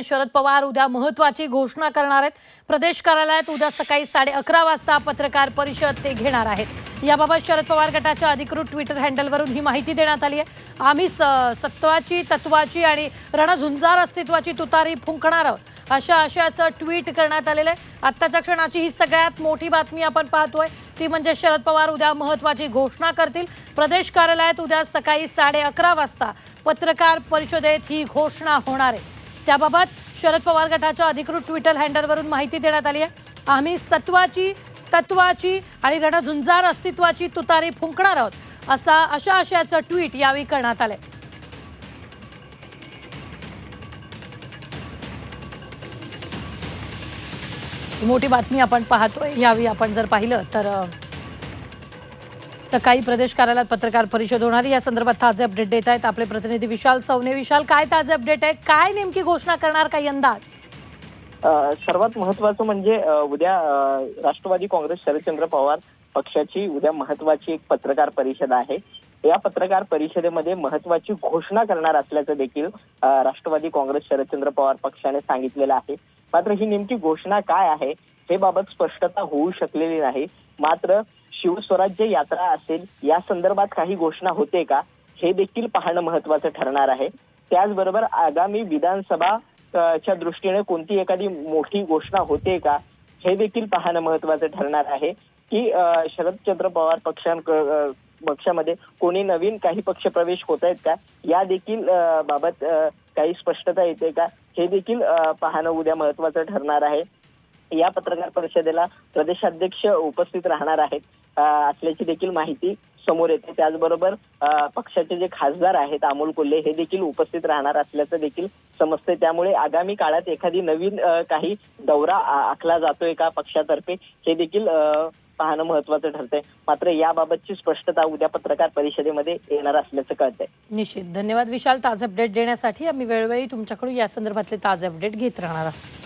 शरद पवार उद्या महत्वाची घोषणा करणार आहेत. प्रदेश कार्यालयात उद्या सकाळी साडे अकरा वाजता पत्रकार परिषद ते घेणार आहेत. याबाबत शरद पवार गटाच्या अधिकृत ट्विटर हँडलवरून ही माहिती देण्यात आली आहे. आम्ही स सत्वाची तत्वाची आणि रणझुंजार अस्तित्वाची तुतारी फुंकणार आहोत. अशा आशयाचं ट्विट करण्यात आलेलं आहे. आत्ताच्या क्षणाची ही सगळ्यात मोठी बातमी आपण पाहतोय. ती म्हणजे शरद पवार उद्या महत्वाची घोषणा करतील. प्रदेश कार्यालयात उद्या सकाळी साडे अकरा वाजता पत्रकार परिषदेत ही घोषणा होणार आहे. त्याबाबत शरद पवार गटाच्या अधिकृत ट्विटर हँडलवरून माहिती देण्यात आली आहे. आम्ही सत्वाची तत्वाची आणि रणझुंजार अस्तित्वाची तुतारी फुंकणार आहोत असा अशा आशयाचं ट्विट यावेळी करण्यात आलंय. मोठी बातमी आपण पाहतोय यावेळी आपण जर पाहिलं तर सकाळी प्रदेश कार्यालयात पत्रकार परिषद होणार या संदर्भात ताजे अपडेट देत आहेत आपले प्रतिनिधी विशाल सवने विशाल. काय ताजे अपडेट आहे? काय नेमकी घोषणा करणार काही अंदाज? सर्वात महत्वाचं म्हणजे उद्या राष्ट्रवादी काँग्रेस शरदचंद्र पवार पक्षाची उद्या महत्वाची एक पत्रकार परिषद आहे. या पत्रकार परिषदेमध्ये महत्वाची घोषणा करणार असल्याचं देखील राष्ट्रवादी काँग्रेस शरदचंद्र पवार पक्षाने सांगितलेलं आहे. मात्र ही नेमकी घोषणा काय आहे? हे बाबत स्पष्टता होऊ शकलेली नाही. मात्र शिवस्वराज्य यात्रा असेल या संदर्भात काही घोषणा होते का हे देखील पाहणं महत्वाचं ठरणार आहे. त्याचबरोबर आगामी विधानसभा च्या दृष्टीने कोणती एखादी मोठी घोषणा होते का हे देखील पाहणं महत्वाचं ठरणार आहे की शरदचंद्र पवार पक्षां पक्षामध्ये कोणी नवीन काही पक्ष प्रवेश होत आहेत का या देखील बाबत काही स्पष्टता येते का हे देखील पाहणं उद्या महत्वाचं ठरणार आहे. या पत्रकार परिषदेला प्रदेशाध्यक्ष उपस्थित राहणार आहेत. असल्याची देखील माहिती समोर येते. त्याचबरोबर पक्षाचे जे खासदार आहेत अमोल कोल्हे हे देखील उपस्थित राहणार असल्याचं देखील समजते त्यामुळे आगामी काळात एखादी नवीन काही दौरा आखला जातोय का पक्षातर्फे हे देखील पाहणं महत्वाचं ठरतंय. मात्र याबाबतची स्पष्टता उद्या पत्रकार परिषदेमध्ये येणार असल्याचं कळतंय. निश्चित. धन्यवाद विशाल ताजे अपडेट देण्यासाठी. आम्ही वेळोवेळी तुमच्याकडून या संदर्भातले ताजे अपडेट घेत राहणार आहोत.